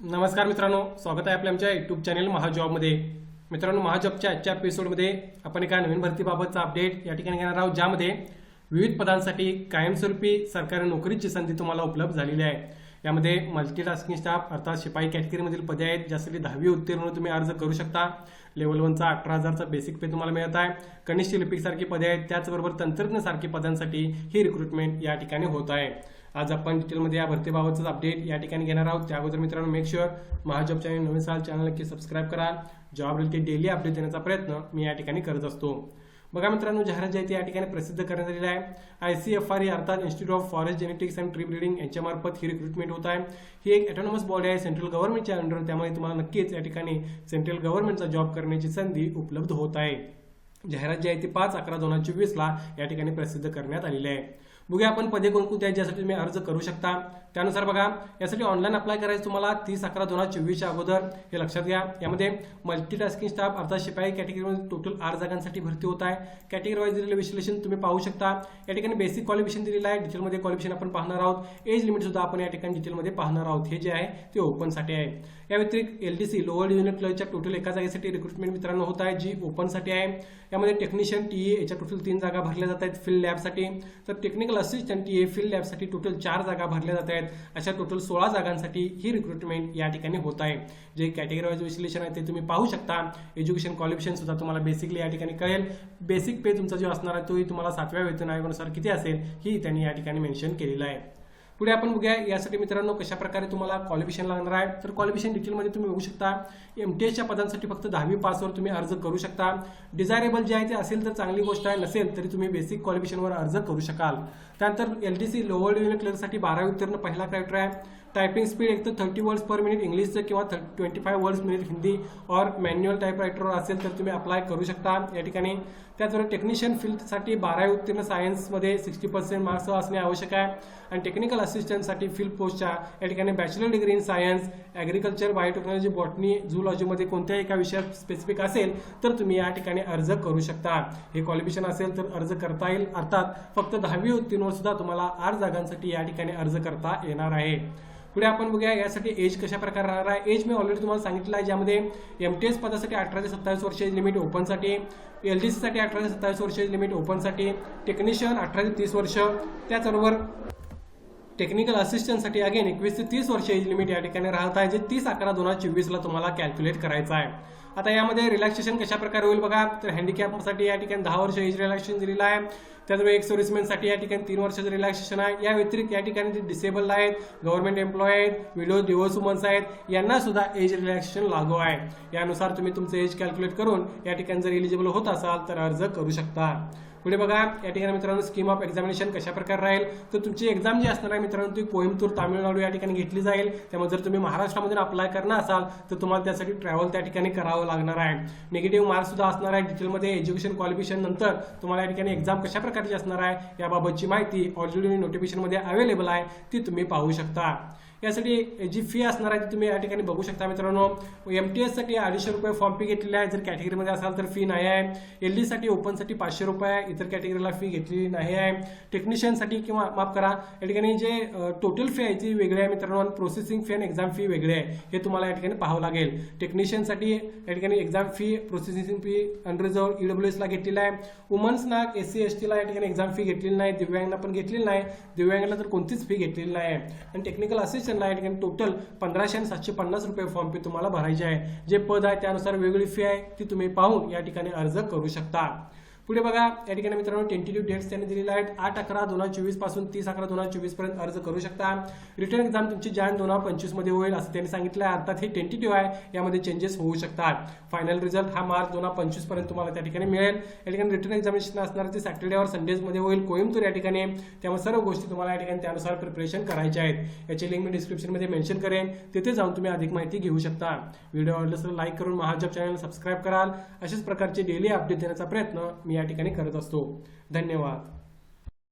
नमस्कार मित्रांनो स्वागत आहे आपल्या आमच्या युट्यूब चॅनल महाजॉबमध्ये. मित्रांनो महाजॉबच्या आजच्या एपिसोडमध्ये आपण एका नवीन भरतीबाबतचा अपडेट या ठिकाणी घेणार आहोत ज्यामध्ये विविध पदांसाठी कायमस्वरूपी सरकारी नोकरीची संधी तुम्हाला उपलब्ध झालेली आहे. यामध्ये मल्टीटास्किंग स्टाफ अर्थात शिपाई कॅटेगरीमधील पदे आहेत ज्यासाठी दहावी उत्तीर्ण तुम्ही अर्ज करू शकता. लेवल वनचा अठरा हजारचा बेसिक पे तुम्हाला मिळत आहे. कनिष्ठ लिपिकसारखी पदे आहेत त्याचबरोबर तंत्रज्ञसारखी पदांसाठी ही रिक्रुटमेंट या ठिकाणी होत आहे. आज आपण डिटेलमध्ये या भरतीबाबतच अपडेट या ठिकाणी घेणार आहोत. त्या अगोदर मित्रांनो मेक शुअर महाजॉब चॅनल नवीन साल चॅनल नक्की सबस्क्राईब करा. जॉब रिलेटेड डेली अपडेट देण्याचा प्रयत्न मी या ठिकाणी करत असतो. बघा मित्रांनो जाहिरात जी आहे ती या ठिकाणी प्रसिद्ध करण्यात आलेली आहे. आय सी एफ आर अर्थात institute of forest genetics and tree breeding यांच्यामार्फत ही रिक्रुटमेंट होत आहे. ही एक ऑटोनॉमस बॉडी आहे सेंट्रल गव्हर्नमेंटच्या अंडर त्यामुळे तुम्हाला नक्कीच या ठिकाणी सेंट्रल गव्हर्नमेंटचा जॉब करण्याची संधी उपलब्ध होत आहे. जाहिरात जी आहे ती पाच अकरा दोन हजार चोवीसला या ठिकाणी प्रसिद्ध करण्यात आलेली आहे. बघूया आपण पदे कोणकोणती आहेत ज्यासाठी तुम्ही अर्ज करू शकता. त्यानुसार बघा यासाठी ऑनलाईन अप्लाय करायचं तुम्हाला तीस अकरा दोन हजार चोवीसच्या अगोदर. हे लक्षात घ्या. यामध्ये मल्टीटास्किंग स्टाफ अर्थात शिपाई कॅटेगरीमध्ये टोटल आठ जागांसाठी भरती होत आहे. कॅटेगरी वाईज दिलेलं विश्लेषण तुम्ही पाहू शकता. या ठिकाणी बेसिक क्वालिफिकेशन दिलेलं आहे. डिटेलमध्ये क्वालिफिकेशन आपण पाहणार आहोत. एज लिमिट सुद्धा आपण या ठिकाणी डिटेलमध्ये पाहणार आहोत. हे जे आहे ते ओपनसाठी आहे. या व्यतिरिक्त L D C lower unit क्लर्कच्या टोटल एका जागेसाठी रिक्रुटमेंट मित्रांनो होत आहे जी ओपनसाठी आहे. यामध्ये टेक्निशियन टी याच्या टोटल तीन जागा भरल्या जात आहेत फील्ड लॅबसाठी तर technical assistant T A field लॅबसाठी total चार जागा भरल्या जात आहेत. अशा टोटल सोळा जागांसाठी ही रिक्रुटमेंट या ठिकाणी होत आहे. जे कॅटेगरी वाईज विश्लेषण आहे ते तुम्ही पाहू शकता. एज्युकेशन क्वालिफिकेशन सुद्धा तुम्हाला बेसिकली या ठिकाणी कळेल. बेसिक पे तुमचा जो असणार आहे तोही तुम्हाला सातव्या वेतन आयोगानुसार किती असेल ही त्यांनी या ठिकाणी मेन्शन केलेलं आहे. पुढे आपण बघूया यासाठी मित्रांनो कशा प्रकारे तुम्हाला क्वालिफिकेशन लागणार आहे. तर क्वालिफिकेशन डिटेलमध्ये तुम्ही बघू शकता एम टी एसच्या पदांसाठी फक्त दहावी पासवर तुम्ही अर्ज करू शकता. डिझायरेबल जे आहे ते असेल तर चांगली गोष्ट आहे नसेल तरी तुम्ही बेसिक क्वालिफिकेशनवर अर्ज करू शकाल. त्यानंतर L D C lower division क्लर्कसाठी बारावी उत्तीर्ण पहिला क्रायटेरिया आहे. टायपिंग स्पीड एक तर थर्टी वर्ड्स पर मिनिट इंग्लिशचं किंवा twenty five words minute Hindi और मॅन्युअल टाईप रायटरवर असेल तर तुम्ही अप्लाय करू शकता या ठिकाणी. त्याचबरोबर टेक्निशियन फील्डसाठी बारावी उत्तीर्ण सायन्समध्ये सिक्स्टी पर्सेंट मार्क्स असणे आवश्यक आहे. आणि टेक्निकल असिस्टंटसाठी फील्ड पोस्टच्या या ठिकाणी bachelor degree in science agriculture biotechnology botany झूलॉजीमध्ये कोणत्याही एका विषयात स्पेसिफिक असेल तर तुम्ही या ठिकाणी अर्ज करू शकता. हे क्वालिफिकेशन असेल तर अर्ज करता येईल. अर्थात फक्त दहावी उत्तीर्णवर सुद्धा तुम्हाला आठ जागांसाठी या ठिकाणी अर्ज करता येणार आहे. पुढे आपण बघूया यासाठी एज कशा प्रकारे राहणार आहे. एज मी ऑलरेडी तुम्हाला सांगितलं आहे ज्यामध्ये एम टी एस पदासाठी अठरा ते सत्तावीस वर्ष लिमिट ओपनसाठी एल डी सीसाठी अठरा ते सत्तावीस वर्ष लिमिट ओपनसाठी टेक्निशियन अठरा ते तीस वर्ष त्याचबरोबर टेक्निकल असिस्टंटसाठी अगेन एकवीस ते तीस वर्ष एज लिमिट या ठिकाणी राहत आहे जे तीस अकरा दोन हजार चोवीसला तुम्हाला कॅल्क्युलेट करायचं आहे. आता यामध्ये रिलॅक्सेशन कशा प्रकारे होईल बघा तर हँडिकॅपसाठी या ठिकाणी दहा वर्ष एज रिलॅक्सेशन दिलेलं आहे. त्याचबरोबर एक सर्व्हिसमॅनसाठी या ठिकाणी तीन वर्षाचं रिलॅक्सेशन आहे या व्यतिरिक्त या ठिकाणी जे डिसेबल्ड आहेत गव्हर्नमेंट एम्प्लॉय आहेत विडो डिवोर्स वुमन्स आहेत यांना सुद्धा एज रिलॅक्सेशन लागू आहे. यानुसार तुम्ही तुमचं एज कॅल्क्युलेट करून या ठिकाणी जर एलिजिबल होत असाल तर अर्ज करू शकता. पुढे बघा या ठिकाणी मित्रांनो स्कीम ऑफ एक्झामिनेशन कशा प्रकारे राहील? तर तुमची एक्झाम जी असणार आहे मित्रांनो ती कोइंबतूर तामिळनाडू या ठिकाणी घेतली जाईल. त्यामुळे जर तुम्ही महाराष्ट्रामधून अप्लाय करणार असाल तर तुम्हाला त्यासाठी ट्रॅव्हल त्या ठिकाणी करावं लागणार आहे. निगेटिव्ह मार्क्स सुद्धा असणार आहे डिटेलमध्ये एज्युकेशन क्वालिफिकेशन नंतर तुम्हाला या ठिकाणी एक्झाम कशा प्रकारची असणार आहे याबाबतची माहिती ऑलरेडी नोटिफिकेशनमध्ये अवेलेबल आहे ती तुम्ही पाहू शकता. यासाठी जी फी असणार आहे ती तुम्ही या ठिकाणी बघू शकता मित्रांनो. एम टी एससाठी अडीचशे रुपये फॉर्म फी घेतलेली आहे. जर कॅटेगरीमध्ये असाल तर फी नाही आहे. एल डीसाठी ओपनसाठी पाचशे रुपये आहे. इतर कॅटेगरीला फी घेतलेली नाही आहे. टेक्निशियनसाठी किंवा माफ करा या ठिकाणी जे टोटल फी आहे ती वेगळी आहे मित्रांनो. आणि प्रोसेसिंग फी आणि एक्झाम फी वेगळी आहे. हे तुम्हाला या ठिकाणी पाहावं लागेल. टेक्निशियनसाठी या ठिकाणी exam fee processing fee unreserved EW एसला घेतलेला आहे. वुमन्सना एस सी एस टीला या ठिकाणी एक्झाम फी घेतलेली नाही. दिव्यांगांना पण घेतलेली नाही. दिव्यांगांना तर कोणतीच फी घेतलेली नाही आहे. आणि टेक्निकल असिस्टंटला या ठिकाणी टोटल पंधराशे आणि सातशे पन्नास रुपये फॉर्म फी तुम्हाला भरायची आहे. जे पद आहे त्यानुसार वेगळी फी आहे ती तुम्ही पाहून या ठिकाणी अर्ज करू शकता. पुढे बघा या ठिकाणी मित्रांनो टेंटेटिव्ह डेट्स त्यांनी दिलेल्या आहेत. आठ अकरा दोन हजार चोवीसपासून तीस अकरा दोन हजार चोवीसपर्यंत अर्ज करू शकता. रिटर्न एक्झाम तुमची जान दोन हजार पंचवीसमध्ये होईल असं त्यांनी सांगितलं आहे अर्थात हे टेंटेटिव्ह आहे यामध्ये चेंजेस होऊ शकतात. फायनल रिझल्ट हा मार्च दोन हजार पंचवीसपर्यंत तुम्हाला त्या ठिकाणी मिळेल. या ठिकाणी रिटर्न एक्झामिनेशन असणार ते सॅटर्डेवर संडेजमध्ये होईल कोईमतूर या ठिकाणी. त्यामुळे सर्व गोष्टी तुम्हाला या ठिकाणी त्यानुसार प्रिपरेशन करायच्या आहेत. याची लिंक मी डिस्क्रिप्शनमध्ये मेन्शन करेन. तिथे जाऊन तुम्ही अधिक माहिती घेऊ शकता. व्हिडिओ आवडल्यास लाईक करून महाजॉब चॅनल सबस्क्राईब कराल. अशाच प्रकारचे डेली अपडेट देण्याचा प्रयत्न मी या ठिकाणी करत असतो. धन्यवाद.